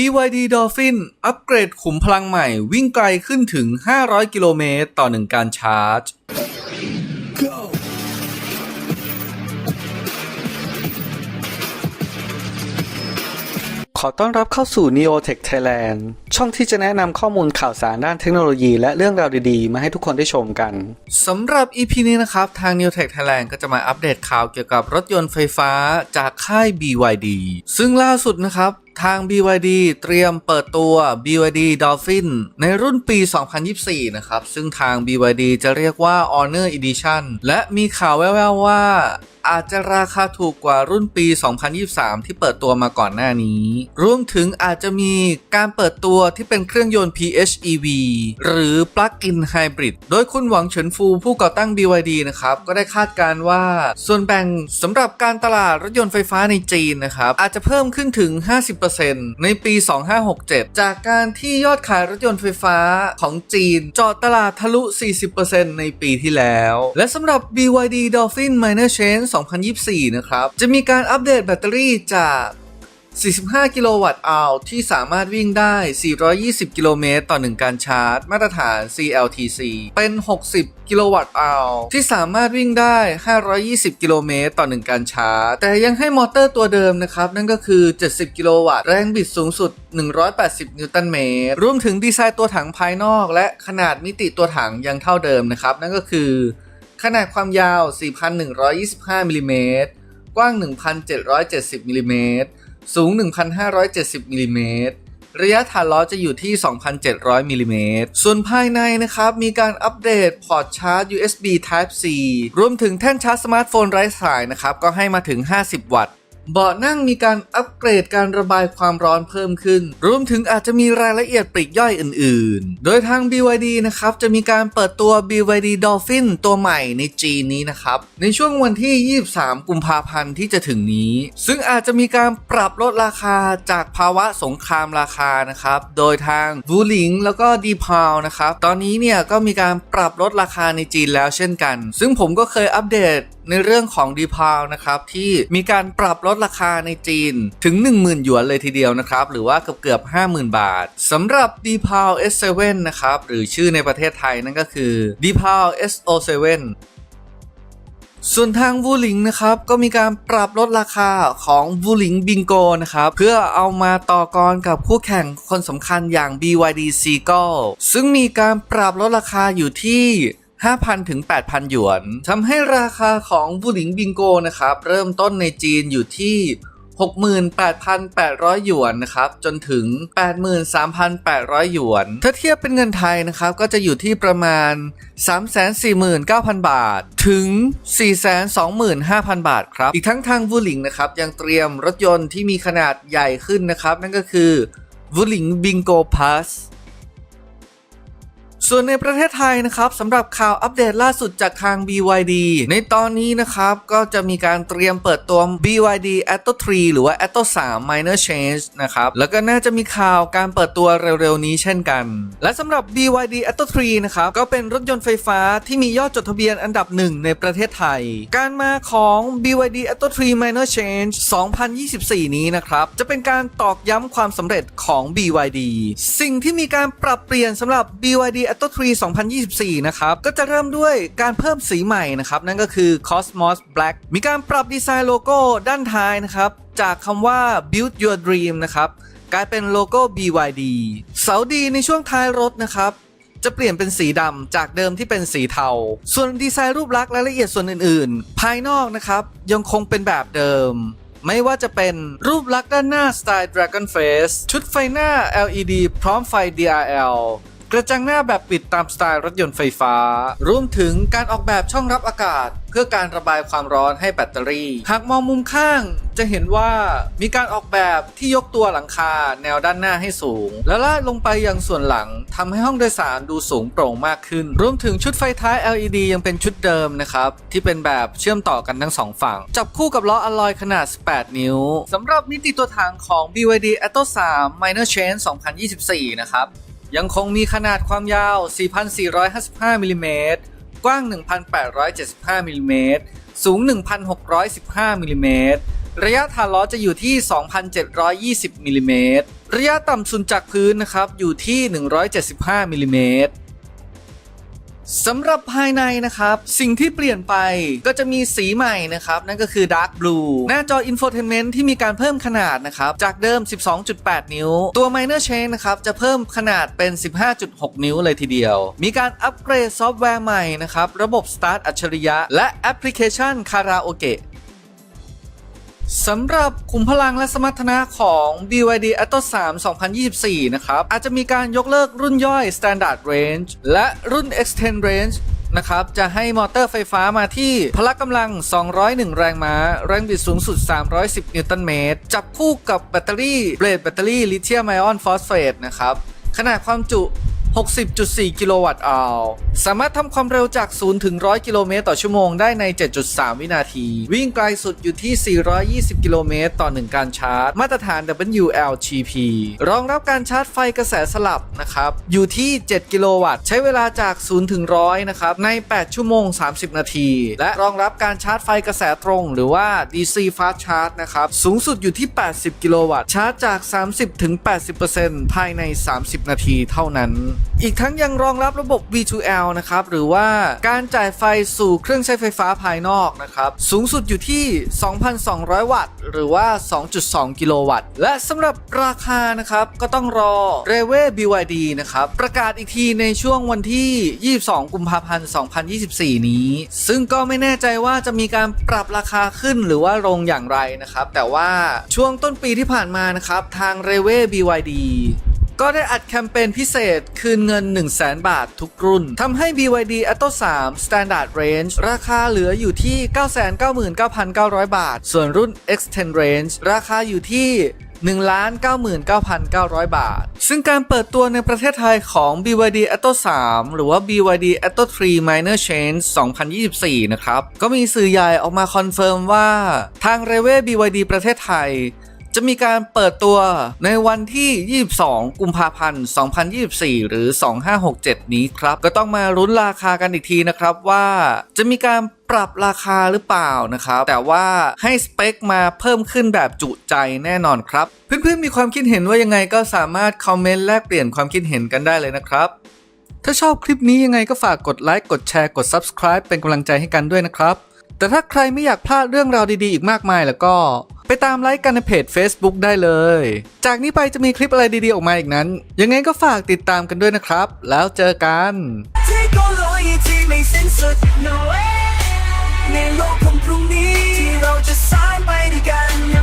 BYD Dolphin อัปเกรดขุมพลังใหม่ วิ่งไกลขึ้นถึง 500 กิโลเมตรต่อ1การชาร์จ ขอต้อนรับเข้าสู่ Neotech Thailand ช่องที่จะแนะนำข้อมูลข่าวสารด้านเทคโนโลยีและเรื่องราวดีๆ มาให้ทุกคนได้ชมกัน สำหรับ EP นี้นะครับ ทาง Neotech Thailand ก็จะมาอัปเดตข่าวเกี่ยวกับรถยนต์ไฟฟ้าจากค่าย BYD ซึ่งล่าสุดนะครับ ทาง BYD เตรียมเปิดตัว BYD Dolphin ในรุ่นปี 2024 นะครับ ซึ่งทาง BYD จะเรียกว่า Honor Edition และมีข่าวแว่วๆว่าอาจจะราคาถูกกว่ารุ่นปี 2023 ที่เปิดตัวมาก่อนหน้านี้ รวมถึงอาจจะมีการเปิดตัวที่เป็นเครื่องยนต์ PHEV หรือ Plug-in Hybrid โดยคุณหวังเฉินฟูผู้ก่อตั้ง BYD นะครับ ก็ได้คาดการณ์ว่า ส่วนแบ่งสำหรับการตลาดรถยนต์ไฟฟ้าในจีนนะครับ อาจจะเพิ่มขึ้นถึง 50%ในปี 2567 จากการที่ยอดขายรถยนต์ไฟฟ้าของจีนเจาะตลาดทะลุ 40%ในปีที่แล้ว และสำหรับ BYD Dolphin Minor Change 2024 นะครับ จะมีการอัปเดตแบตเตอรี่จาก 45 กิโลวัตต์อาวที่สามารถวิ่งได้ 420 กิโลเมตรต่อ 1 การชาร์จ มาตรฐาน CLTC เป็น 60 กิโลวัตต์อาวที่สามารถวิ่งได้ 520 กิโลเมตรต่อ 1 การชาร์จ แต่ยังให้มอเตอร์ตัวเดิมนะครับ นั่นก็คือ 70 กิโลวัตต์ แรงบิดสูงสุด 180 นิวตันเมตร รวมถึงดีไซน์ตัวถังภายนอก และขนาดมิติตัวถังยังเท่าเดิมนะครับ นั่นก็คือ ขนาดความยาว 4,125 มิลลิเมตร กว้าง 1,770 มิลิเมตร สูง 1,570มิลลิเมตรระยะฐานล้อจะอยู่ที่ 2,700มิลลิเมตรส่วนภายในนะครับ มีการอัปเดตพอร์ตชาร์จ USB Type C รวมถึงแท่นชาร์จสมาร์ทโฟนไร้สายนะครับ ก็ให้มาถึง 50 วัตต์ เบาะนั่งมีการอัปเกรดการระบายความร้อนเพิ่มขึ้น รวมถึงอาจจะมีรายละเอียดปลีกย่อยอื่น ๆ โดยทาง BYD นะครับ จะมีการเปิดตัว BYD Dolphin ตัวใหม่ในจีนนี้นะครับ ในช่วงวันที่ 23 กุมภาพันธ์ที่จะถึงนี้ ซึ่งอาจจะมีการปรับลดราคาจากภาวะสงครามราคานะครับ โดยทาง w u l i n g แล้วก็ d p a l นะครับ ตอนนี้เนี่ยก็มีการปรับลดราคาในจีนแล้วเช่นกัน ซึ่งผมก็เคยอัปเดต ในเรื่องของ d p a l นะครับที่มีการปรับลดราคาในจีนถึง 10,000 หยวนเลยทีเดียวนะครับ หรือว่าเกือบเกือบ50,000 บาทสำหรับ d p a l S7 นะครับหรือชื่อในประเทศไทยนั่นก็คือ d p a l SO7 ส่วนทางวูลิงนะครับก็มีการปรับลดราคาของวูลิงบิงโกนะครับเพื่อเอามาต่อกรกับคู่แข่งคนสำคัญอย่าง BYD Seagull ซึ่งมีการปรับลดราคาอยู่ที่ 5,000 ถึง 8,000 หยวนทำให้ราคาของบูหลิงบิงโกนะครับ เริ่มต้นในจีนอยู่ที่68,800 หยวนนะครับ จนถึง 83,800 หยวน ถ้าเทียบเป็นเงินไทยนะครับ ก็จะอยู่ที่ประมาณ 349,000 บาท ถึง 425,000 บาทครับ อีกทั้งทางวูหลิงนะครับ ยังเตรียมรถยนต์ที่มีขนาดใหญ่ขึ้นนะครับ นั่นก็คือวูหลิงบิงโกพาส ส่วนในประเทศไทยนะครับสำหรับข่าวอัปเดตล่าสุดจากทาง BYD ในตอนนี้นะครับก็จะมีการเตรียมเปิดตัว BYD Atto 3 หรือว่า Atto 3 Minor Change นะครับแล้วก็น่าจะมีข่าวการเปิดตัวเร็วๆนี้เช่นกัน และสำหรับ BYD Atto 3 นะครับก็เป็นรถยนต์ไฟฟ้าที่มียอดจดทะเบียนอันดับหนึ่งในประเทศไทย การมาของ BYD Atto 3 Minor Change 2024 นี้นะครับจะเป็นการตอกย้ำความสำเร็จของ BYD สิ่งที่มีการปรับเปลี่ยนสำหรับ BYD Atto 3 2024 นะครับ ก็จะเริ่มด้วยการเพิ่มสีใหม่นะครับ นั่นก็คือ Cosmos Black มีการปรับดีไซน์โลโก้ด้านท้ายนะครับ จากคำว่า Build Your Dream นะครับ กลายเป็นโลโก้ BYD เสาดีในช่วงท้ายรถนะครับจะเปลี่ยนเป็นสีดำจากเดิมที่เป็นสีเทา ส่วนดีไซน์รูปลักษณ์และละเอียดส่วนอื่นๆ ภายนอกนะครับ ยังคงเป็นแบบเดิม ไม่ว่าจะเป็นรูปลักษณ์ด้านหน้าสไตล์ Dragon Face ชุดไฟหน้า LED พร้อมไฟ DRL กระจังหน้าแบบปิดตามสไตล์รถยนต์ไฟฟ้า รวมถึงการออกแบบช่องรับอากาศ เพื่อการระบายความร้อนให้แบตเตอรี่ หากมองมุมข้างจะเห็นว่ามีการออกแบบที่ยกตัวหลังคาแนวด้านหน้าให้สูง และลาดลงไปยังส่วนหลังทำให้ห้องโดยสารดูสูงโปร่งมากขึ้น รวมถึงชุดไฟท้าย LED ยังเป็นชุดเดิมนะครับ ที่เป็นแบบเชื่อมต่อกันทั้งสองฝั่ง จับคู่กับล้ออลลอยขนาด 18 นิ้วสำหรับมิติตัวถังของ BYD Atto 3 Minor Change 2024 นะครับ ยังคงมีขนาดความยาว 4,455มิลลิเมตรกว้าง 1,875มิลลิเมตรสูง 1,615มิลลิเมตรระยะฐานล้อจะอยู่ที่ 2,720มิลลิเมตรระยะต่ำสุดจากพื้นนะครับอยู่ที่ 175มิลลิเมตร สำหรับภายในนะครับ สิ่งที่เปลี่ยนไปก็จะมีสีใหม่นะครับ นั่นก็คือ Dark Blue หน้าจอ Infotainment ที่มีการเพิ่มขนาดนะครับ จากเดิม 12.8 นิ้ว ตัว Minor Change นะครับ จะเพิ่มขนาดเป็น 15.6 นิ้วเลยทีเดียว มีการอัปเกรดซอฟต์แวร์ใหม่นะครับ ระบบ Start อัจฉริยะ และแอปพลิเคชันคาราโอเกะ สำหรับขุมพลังและสมรรถนะของ BYD Atto 3 2024 นะครับ อาจจะมีการยกเลิกรุ่นย่อย Standard Range และรุ่น Extend Range นะครับ จะให้มอเตอร์ไฟฟ้ามาที่พละกำลัง 201 แรงม้า แรงบิดสูงสุด 310 นิวตันเมตร จับคู่กับแบตเตอรี่เบรดแบตเตอรี่ลิเธียมไอออนฟอสเฟตนะครับ ขนาดความจุ 60.4 กิโลวัตต์อาวสามารถทำความเร็วจาก 0 ถึง 100 กิโลเมตรต่อชั่วโมงได้ใน 7.3 วินาที วิ่งไกลสุดอยู่ที่ 420 กิโลเมตรต่อ 1 การชาร์จ มาตรฐาน WLTP รองรับการชาร์จไฟกระแสสลับนะครับ อยู่ที่ 7 กิโลวัตต์ ใช้เวลาจาก 0 ถึง 100 นะครับ ใน 8 ชั่วโมง 30 นาที และรองรับการชาร์จไฟกระแสตรง หรือว่า DC Fast Charge นะครับ สูงสุดอยู่ที่ 80 กิโลวัตต์ ชาร์จจาก 30ถึง80%ภายใน 30 นาทีเท่านั้นอีกทั้งยังรองรับระบบ V2L นะครับ หรือว่าการจ่ายไฟสู่เครื่องใช้ไฟฟ้าภายนอกนะครับ สูงสุดอยู่ที่ 2,200 วัตต์ หรือว่า 2.2 กิโลวัตต์ และสำหรับราคานะครับ ก็ต้องรอ r e w e BYD นะครับ ประกาศอีกทีในช่วงวันที่ 22 กุมภาพันธ์ 2024 นี้ ซึ่งก็ไม่แน่ใจว่าจะมีการปรับราคาขึ้นหรือว่าลงอย่างไรนะครับ แต่ว่าช่วงต้นปีที่ผ่านมานะครับ ทาง r e w e BYD ก็ได้อัดแคมเปญพิเศษคืนเงิน 1 0 0 0 0 0 บาททุกรุ่นทำให้ BYD Atto 3 Standard Range ราคาเหลืออยู่ที่ 999,900 บาท ส่วนรุ่น Extend Range ราคาอยู่ที่1,99,900 บาท ซึ่งการเปิดตัวในประเทศไทยของ BYD Atto 3 หรือว่า BYD Atto 3 Minor Change 2024 นะครับ ก็มีสื่อใหญ่ออกมาคอนเฟิร์มว่า ทาง r e w e BYD ประเทศไทย จะมีการเปิดตัวในวันที่ 22 กุมภาพันธ์ 2024 หรือ 2567 นี้ครับ ก็ต้องมารุ้นราคากันอีกทีนะครับว่าจะมีการปรับราคาหรือเปล่านะครับ แต่ว่าให้สเปคมาเพิ่มขึ้นแบบจุใจแน่นอนครับ เพื่อนๆมีความคิดเห็นว่ายังไงก็สามารถคอมเมนต์แลกเปลี่ยนความคิดเห็นกันได้เลยนะครับ ถ้าชอบคลิปนี้ยังไงก็ฝากกดไลค์กดแชร์กด Subscribe เป็นกำลังใจให้กันด้วยนะครับ แต่ถ้าใครไม่อยากพลาดเรื่องราวดีๆ อีกมากมายแล้วก็ ไปตามไลค์กันในเพจ Facebook ได้เลย จากนี้ไปจะมีคลิปอะไรดีๆ ออกมาอีกนั้น ยังไงก็ฝากติดตามกันด้วยนะครับ แล้วเจอกัน No way ในโลกของพรุ่งนี้ที่เราจะสร้างไปด้วยกัน